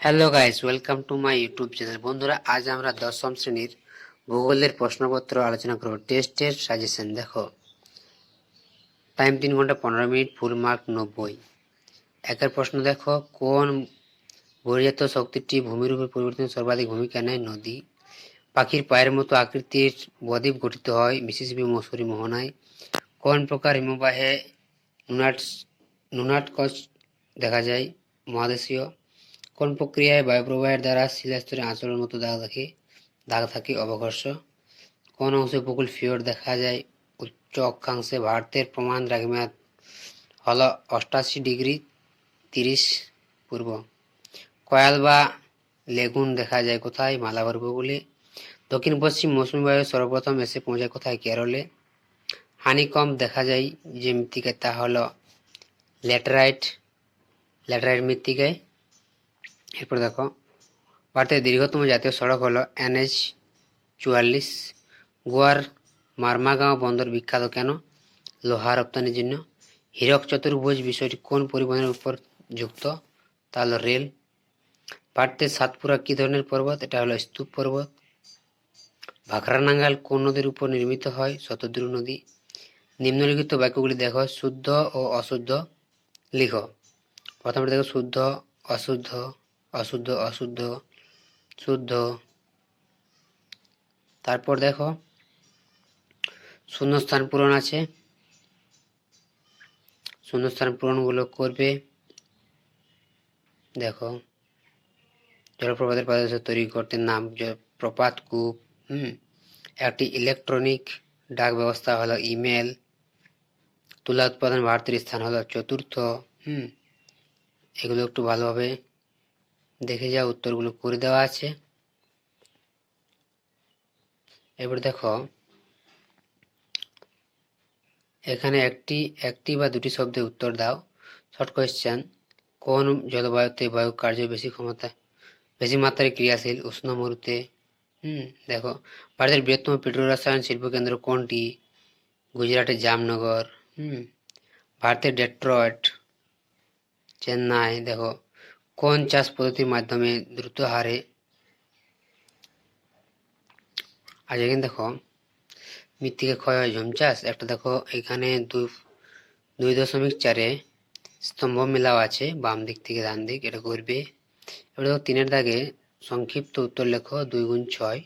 Hello guys welcome to my YouTube channel বন্ধুরা, আজ আমরা দশম শ্রেণির ভূগোলের প্রশ্নপত্র আলোচনা করব। টেস্টের সাজেশন দেখো। টাইম তিন ঘণ্টা পনেরো মিনিট ফুল মার্ক নব্বই। একের প্রশ্ন, দেখো, কোন বহির্জাত শক্তিটি ভূমির উপর পরিবর্তন সর্বাধিক ভূমিকা নেয়? নদী। পাখির পায়ের মতো আকৃতির বদ্বীপ গঠিত হয়, মিসিসিপি, মসুরি, মোহনায়। কোন প্রকার হিমবাহে নুনাট নুনাট কচ দেখা যায়? মহাদেশীয়। কোন প্রক্রিয়ায় বায়ুপ্রবাহের দ্বারা শিলাস্তরে আঁচলের মতো দাগ থাকে দাগ থাকে অবঘর্ষ। কোন অংশে উপকূল ফিওর দেখা যায়, উচ্চ অক্ষাংশে ভারতের প্রমাণ দ্রাঘিমাত হল অষ্টাশি ডিগ্রি তিরিশ পূর্ব। কয়াল বা লেগুন দেখা যায় কোথায়? মালাবার উপকূলে। দক্ষিণ পশ্চিম মৌসুমী বায়ু সর্বপ্রথম এসে পৌঁছায় কোথায়? কেরলে। হানিকম দেখা যায় যে মৃত্তিকায়, তা হল ল্যাটেরাইট ল্যাটেরাইট মৃত্তিকায়। এরপর দেখো, ভারতের দীর্ঘতম জাতীয় সড়ক হলো এনএইচ চুয়াল্লিশ। গোয়ার মারমাগাঁও বন্দর বিখ্যাত কেন? লোহা রপ্তানির জন্য। হীরক চতুর্ভুজ বিষয়টি কোন পরিবহনের উপর যুক্ত? তা হলো রেল। ভারতের সাতপুরা কী ধরনের পর্বত? এটা হলো স্তূপ পর্বত। ভাখরানাঙ্গাল কোন নদীর উপর নির্মিত হয়? শতদ্রু নদী। নিম্নলিখিত বাক্যগুলি দেখো, শুদ্ধ ও অশুদ্ধ। লিখো। প্রথমে দেখো, শুদ্ধ, অশুদ্ধ। অশুদ্ধ অশুদ্ধ, শুদ্ধ। তারপর দেখো, শূন্যস্থান পূরণ আছে। শূন্যস্থান পূরণগুলো করবে। দেখো, জলপ্রপাতের পাদদেশ তৈরি করতে নাম প্রপাত কূপ, হুম, একটি ইলেকট্রনিক ডাক ব্যবস্থা হলো ইমেল। তুলা উৎপাদন ভারতের স্থান হলো চতুর্থ, হুম, এগুলো একটু ভালোভাবে দেখে যাও, উত্তরগুলো করে দেওয়া আছে। এবার দেখো, এখানে একটি একটি বা দুটি শব্দে উত্তর দাও। শর্ট কোয়েশ্চেন কোন জলবায়ুতে বায়ু কার্য বেশি ক্ষমতা, বেশি মাত্রায় ক্রিয়াশীল, উষ্ণ মরুতে? হুম, দেখো, ভারতের বৃহত্তম পেট্রোল রসায়ন শিল্প কেন্দ্র কোনটি? গুজরাটের জামনগর, হুম, ভারতের ডেট্রয়েট, চেন্নাই, দেখো কোন চাষ পদ্ধতির মাধ্যমে দ্রুত হারে আর এখানে দেখো, মৃত্তিকা ক্ষয় হয় ঝুম চাষ। একটা দেখো, এখানে দুই দুই দশমিক চারে স্তম্ভ মেলাও আছে, বাম দিক থেকে ডান দিক, এটা করবে। এবার দেখো, তিনের দাগে সংক্ষিপ্ত উত্তর লেখো, দুই গুণ ছয়,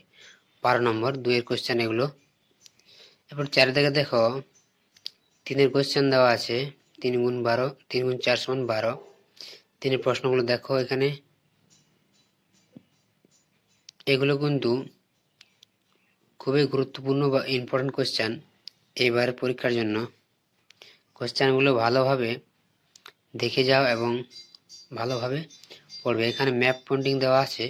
বারো নম্বর, দুইয়ের কোশ্চেন এগুলো। এবার চারের দাগে দেখো, তিনের কোশ্চেন দেওয়া আছে, তিন গুণ বারো, তিন গুণ চার সমান বারো। তিনের প্রশ্নগুলো দেখো এখানে। এগুলো কিন্তু খুবই গুরুত্বপূর্ণ বা ইম্পর্টেন্ট কোয়েশ্চান এইবার পরীক্ষার জন্য। কোয়েশ্চানগুলো ভালোভাবে দেখে যাও এবং ভালোভাবে পড়বে। এখানে ম্যাপ পয়েন্টিং দেওয়া আছে